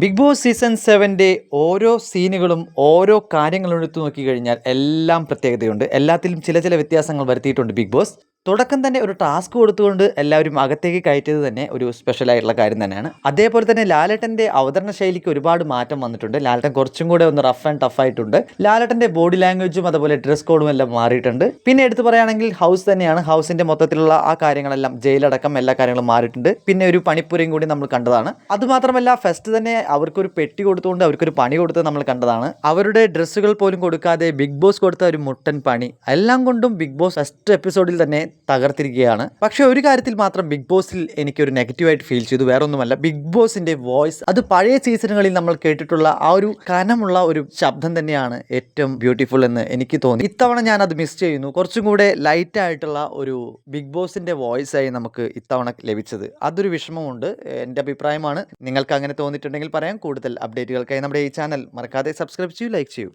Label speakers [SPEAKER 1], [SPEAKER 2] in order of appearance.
[SPEAKER 1] Big boss season സെവന്റെ ഓരോ സീനുകളും ഓരോ കാര്യങ്ങളും എടുത്തു നോക്കി കഴിഞ്ഞാൽ എല്ലാം പ്രത്യേകതയുണ്ട്. എല്ലാത്തിലും ചില ചില വ്യത്യാസങ്ങൾ വരുത്തിയിട്ടുണ്ട് ബിഗ് ബോസ്. തുടക്കം തന്നെ ഒരു ടാസ്ക് കൊടുത്തുകൊണ്ട് എല്ലാവരും അകത്തേക്ക് കയറ്റിയത് തന്നെ ഒരു സ്പെഷ്യൽ ആയിട്ടുള്ള കാര്യം തന്നെയാണ്. അതേപോലെ തന്നെ ലാലേട്ടന്റെ അവതരണ ശൈലിക്ക് ഒരുപാട് മാറ്റം വന്നിട്ടുണ്ട്. ലാലേട്ടൻ കുറച്ചും കൂടെ ഒന്ന് റഫ് ആൻഡ് ടഫ് ആയിട്ടുണ്ട്. ലാലേട്ടന്റെ ബോഡി ലാംഗ്വേജും അതുപോലെ ഡ്രസ് കോഡും എല്ലാം മാറിയിട്ടുണ്ട്. പിന്നെ എടുത്തു പറയുകയാണെങ്കിൽ ഹൗസ് തന്നെയാണ്. ഹൗസിന്റെ മൊത്തത്തിലുള്ള ആ കാര്യങ്ങളെല്ലാം ജയിലടക്കം എല്ലാ കാര്യങ്ങളും മാറിയിട്ടുണ്ട്. പിന്നെ ഒരു പണിപ്പുരയും കൂടി നമ്മൾ കണ്ടതാണ്. അതുമാത്രമല്ല ഫസ്റ്റ് തന്നെ അവർക്കൊരു പെട്ടി കൊടുത്തുകൊണ്ട് അവർക്കൊരു പണി കൊടുത്തത് നമ്മൾ കണ്ടതാണ്. അവരുടെ ഡ്രസ്സുകൾ പോലും കൊടുക്കാതെ ബിഗ് ബോസ് കൊടുത്ത ഒരു മുട്ടൻ പണി. എല്ലാം കൊണ്ടും ബിഗ് ബോസ് ഫസ്റ്റ് എപ്പിസോഡിൽ തന്നെ തകർത്തിരിക്കുകയാണ്. പക്ഷെ ഒരു കാര്യത്തിൽ മാത്രം ബിഗ് ബോസിൽ എനിക്ക് ഒരു നെഗറ്റീവായിട്ട് ഫീൽ ചെയ്തു. വേറെ ഒന്നുമല്ല ബിഗ് ബോസിന്റെ വോയിസ് അത് പഴയ സീസണുകളിൽ നമ്മൾ കേട്ടിട്ടുള്ള ആ ഒരു കനമുള്ള ഒരു ശബ്ദം തന്നെയാണ് ഏറ്റവും ബ്യൂട്ടിഫുൾ എന്ന് എനിക്ക് തോന്നി. ഇത്തവണ ഞാൻ അത് മിസ് ചെയ്യുന്നു. കുറച്ചും കൂടെ ലൈറ്റ് ആയിട്ടുള്ള ഒരു ബിഗ് ബോസിന്റെ വോയിസ് ആയി നമുക്ക് ഇത്തവണ ലഭിച്ചത്. അതൊരു വിഷമമുണ്ട്. എന്റെ അഭിപ്രായമാണ്. നിങ്ങൾക്ക് അങ്ങനെ തോന്നിയിട്ടുണ്ടെങ്കിൽ പറയാം. കൂടുതൽ അപ്ഡേറ്റുകൾക്കായി നമ്മുടെ ഈ ചാനൽ മറക്കാതെ സബ്സ്ക്രൈബ് ചെയ്യൂ ലൈക്ക് ചെയ്യൂ.